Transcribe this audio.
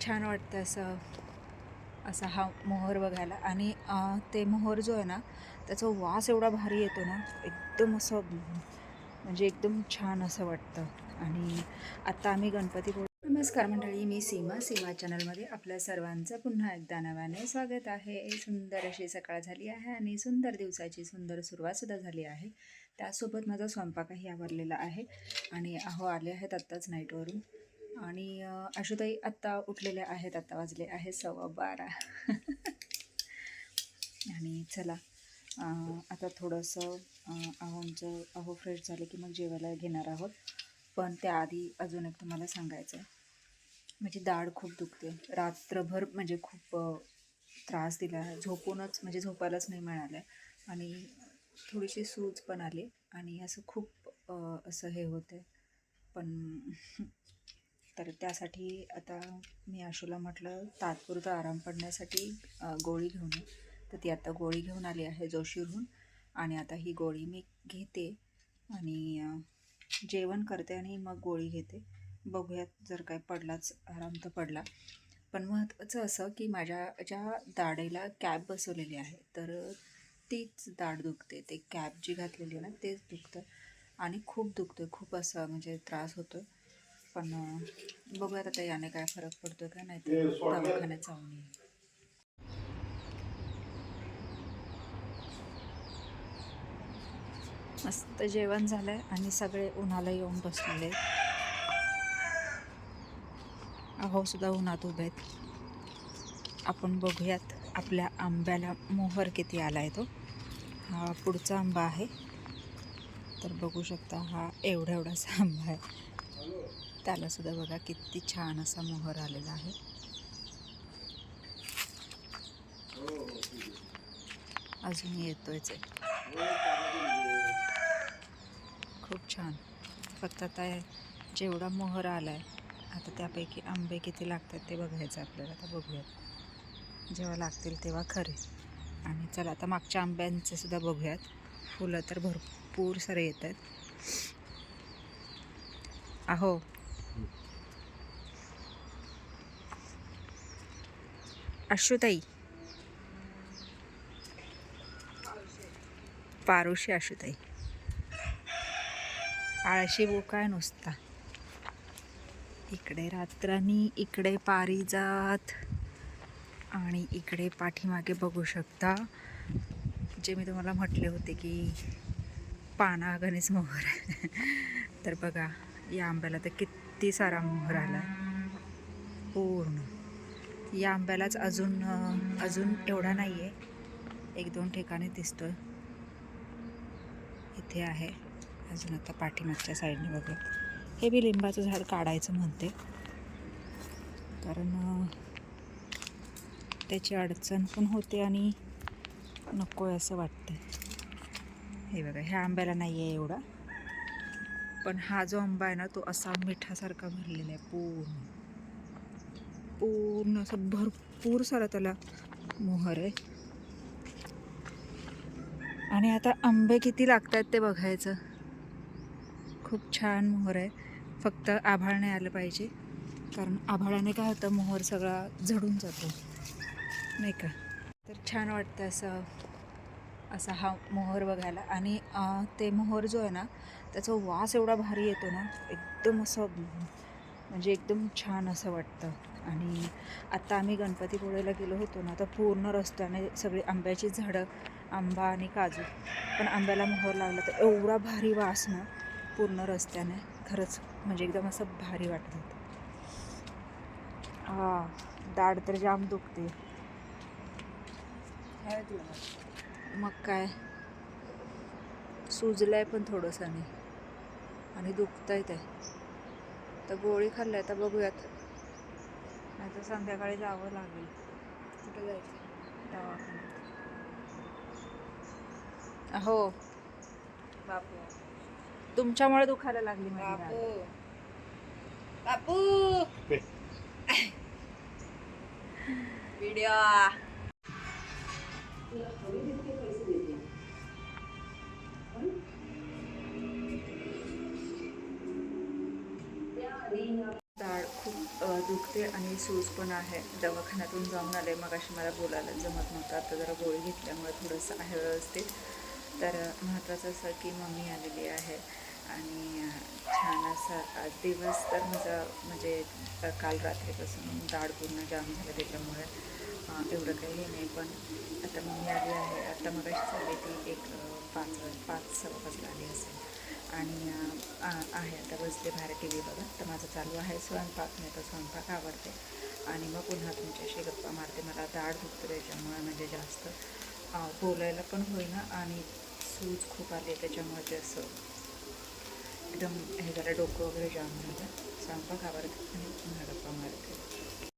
छान वाटतं असं असा हा मोहर बघायला. आणि ते मोहर जो आहे ना त्याचा वास एवढा भारी येतो ना एकदम असं म्हणजे एकदम छान असं वाटतं. आणि आत्ता आम्ही गणपती नमस्कार मंडळी मी सीमा. सीमा चॅनलमध्ये आपल्या सर्वांचं पुन्हा एकदा नव्याने स्वागत आहे. सुंदर अशी सकाळ झाली आहे आणि सुंदर दिवसाची सुंदर सुरुवातसुद्धा झाली आहे. त्यासोबत माझा स्वयंपाकही आवरलेला आहे. आणि अहो आले आहेत आत्ताच नाईटवरून आणि अं, आशुताई आत्ता उठलेल्या आहेत आत्ता वाजले आहे सव्वा बारा. आणि चला आता थोडंसं आहोंचं अहो फ्रेश झालं की मग जेवायला घेणार आहोत. पण त्याआधी अजून एक तुम्हाला सांगायचं आहे. माझी दाढ खूप दुखते. रात्रभर म्हणजे खूप त्रास दिला. आहे झोपूनच म्हणजे झोपायलाच नाही मिळालं आहे आणि थोडीशी सूज पण आली. आणि असं खूप असं हे होते पण तर त्यासाठी आता मी आशूला म्हटलं तात्पुरता आराम पडण्यासाठी गोळी घेऊन ये. तर ती आता गोळी घेऊन आली आहे जोशीरहून आणि आता ही गोळी मी घेते आणि जेवण करते आणि मग गोळी घेते. बघूयात जर काय पडलाच आराम तर पडला. पण महत्त्वाचं असं की माझ्या ज्या दाढेला कॅप बसवलेली आहे तर तीच दाढ दुखते. ते कॅप जी घातलेली आहे ना तेच दुखतं. आणि खूप दुखतं खूप असं म्हणजे त्रास होतो पण बघूयात आता याने काय फरक पडतो का नाही तर दवाखान्यात जाऊन मस्त जेवण झालंय आणि सगळे उन्हाला येऊन बसलेले. अहो सुद्धा उन्हात उभे आहेत. आपण बघूयात आपल्या आंब्याला मोहर किती आला आहे तो. हा पुढचा आंबा आहे. तर बघू शकता हा एवढा एवढासा आंबा आहे. त्याला सुद्धा बघा किती छान असा मोहर आलेला आहे. अजून येतोयच आहे खूप छान. फक्त आता जेवढा मोहर आला आहे आता त्यापैकी आंबे किती लागतात ते बघायचं आपल्याला. आता बघूयात. जेव्हा लागतील तेव्हा खरे. आणि चला आता मागच्या आंब्यांचे सुद्धा बघूयात. फुलं तर भरपूर सारे येत आहेत. अहो अश्रुताई पारुशी अश्रुताई आळशी बोकाय नुसता. इकडे रात्रानी इकडे पारिजात आणि इकडे पाठीमागे बघू शकता जे मी तुम्हाला म्हटले होते की पाना गणेश मोहर. तर बघा या आंब्याला तर किती सारा मोहर आला पूर्ण. या आंब्यालाच अजून अजून एवढा नाही आहे एक दोन ठिकाणी दिसतो इथे आहे. अजून आता पाठीमागच्या साईडने बघू हे बी लिंबाचं झाड काढायचं म्हणते. कारण त्याची अडचण पण होते आणि नको आहे असं वाटतं हे बघा ह्या आंब्याला नाही आहे एवढा. पण हा जो आंबा आहे ना तो असा मिठासारखा भरलेला आहे पूर्ण. पूर्ण असं भरपूर सारा त्याला मोहर आहे. आणि आता आंबे किती लागतात ते बघायचं. खूप छान मोहर आहे. फक्त आभाळ नाही आलं पाहिजे. कारण आभाळाने काय होतं मोहर सगळा झडून जातो. नाही का? तर छान वाटतं असं असा हा मोहर बघायला. आणि ते मोहर जो आहे ना त्याचा वास एवढा भारी येतो ना एकदम असं म्हणजे एकदम छान असं वाटतं. आणि आत्ता आम्ही गणपतीपुळेला गेलो होतो ना तर पूर्ण रस्त्याने सगळी आंब्याची झाडं आंबा आणि काजू. पण आंब्याला मोहर लागला तर एवढा भारी वास ना पूर्ण रस्त्याने. खरंच म्हणजे एकदम असं भारी वाटत होतं. हां दाढ तर जाम दुखते. मग काय? सुजलं आहे पण थोडंसं नाही आणि आहे ते. तर गोळी खाल्ली तर बघूयात. नाही तर संध्याकाळी जावं लागेल. कुठे जायचं? दवाखान्यात. हो. बापू. तुमच्यामुळे दुखायला लागली. बापू. बापू. व्हिडिओ दुखते होते आणि सूज पण आहे. दवाखान्यातून जाऊन आले मग अशी मला बोलायला जमत नव्हतं. आता जरा गोळी घेतल्यामुळे थोडंसं आहे व्यवस्थित. तर महत्त्वाचं असं की मम्मी आलेली आहे आणि छान असा आज दिवस तर माझा म्हणजे काल रात्रीपासून दाढ पूर्ण जाम झालं त्याच्यामुळे एवढं काही हे नाही. पण आता मम्मी आली आहे. आता मग अशी झाली ती एक पाच पाच सव्वा पाचला आली असेल. आणि आहे. आता बसले बाहेर टी व्ही बघत. तर माझं चालू आहे स्वयंपाक मी आता स्वयंपाक आवडते आणि मग पुन्हा तुमच्याशी गप्पा मारते. मला दाढ दुखते त्याच्यामुळे म्हणजे जास्त बोलायला पण होईना. आणि सूज खूप आली त्याच्यामुळे ते असं एकदम हे झालं डोकं वगैरे जाम झालं. स्वयंपाक आवडते आणि पुन्हा गप्पा मारते.